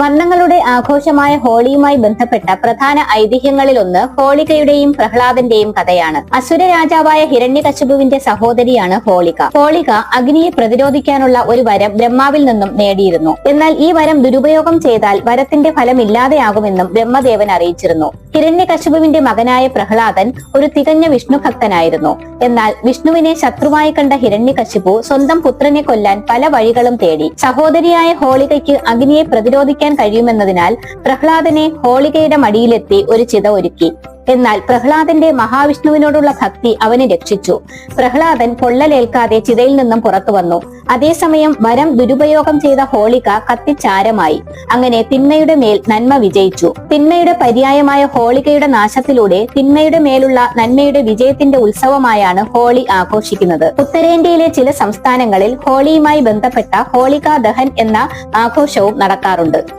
വർണങ്ങളുടെ ആഘോഷമായ ഹോളിയുമായി ബന്ധപ്പെട്ട പ്രധാന ഐതിഹ്യങ്ങളിലൊന്ന് ഹോളികയുടെയും പ്രഹ്ലാദന്റെയും കഥയാണ്. അസുര രാജാവായ ഹിരണ്യകശുപുവിന്റെ സഹോദരിയാണ് ഹോളിക. ഹോളിക അഗ്നിയെ പ്രതിരോധിക്കാനുള്ള ഒരു വരം ബ്രഹ്മാവിൽ നിന്നും നേടിയിരുന്നു. എന്നാൽ ഈ വരം ദുരുപയോഗം ചെയ്താൽ വരത്തിന്റെ ഫലം ഇല്ലാതെയാകുമെന്നും ബ്രഹ്മദേവൻ അറിയിച്ചിരുന്നു. ഹിരണ്യകശിപുവിന്റെ മകനായ പ്രഹ്ലാദൻ ഒരു തികഞ്ഞ വിഷ്ണുഭക്തനായിരുന്നു. എന്നാൽ വിഷ്ണുവിനെ ശത്രുവായി കണ്ട ഹിരണ്യകശിപു സ്വന്തം പുത്രനെ കൊല്ലാൻ പല വഴികളും തേടി. സഹോദരിയായ ഹോളികയ്ക്ക് അഗ്നിയെ പ്രതിരോധിക്കാൻ കഴിയുമെന്നതിനാൽ പ്രഹ്ലാദനെ ഹോളികയുടെ മടിയിലെത്തി ഒരു ചിത ഒരുക്കി. എന്നാൽ പ്രഹ്ലാദന്റെ മഹാവിഷ്ണുവിനോടുള്ള ഭക്തി അവനെ രക്ഷിച്ചു. പ്രഹ്ലാദൻ പൊള്ളലേൽക്കാതെ ചിതയിൽ നിന്നും പുറത്തു വന്നു. അതേസമയം വരം ദുരുപയോഗം ചെയ്ത ഹോളിക കത്തിച്ചാരമായി. അങ്ങനെ തിന്മയുടെ മേൽ നന്മ വിജയിച്ചു. തിന്മയുടെ പര്യായമായ ഹോളികയുടെ നാശത്തിലൂടെ തിന്മയുടെ മേലുള്ള നന്മയുടെ വിജയത്തിന്റെ ഉത്സവമായാണ് ഹോളി ആഘോഷിക്കുന്നത്. ഉത്തരേന്ത്യയിലെ ചില സംസ്ഥാനങ്ങളിൽ ഹോളിയുമായി ബന്ധപ്പെട്ട ഹോളികാ ദഹൻ എന്ന ആഘോഷവും നടക്കാറുണ്ട്.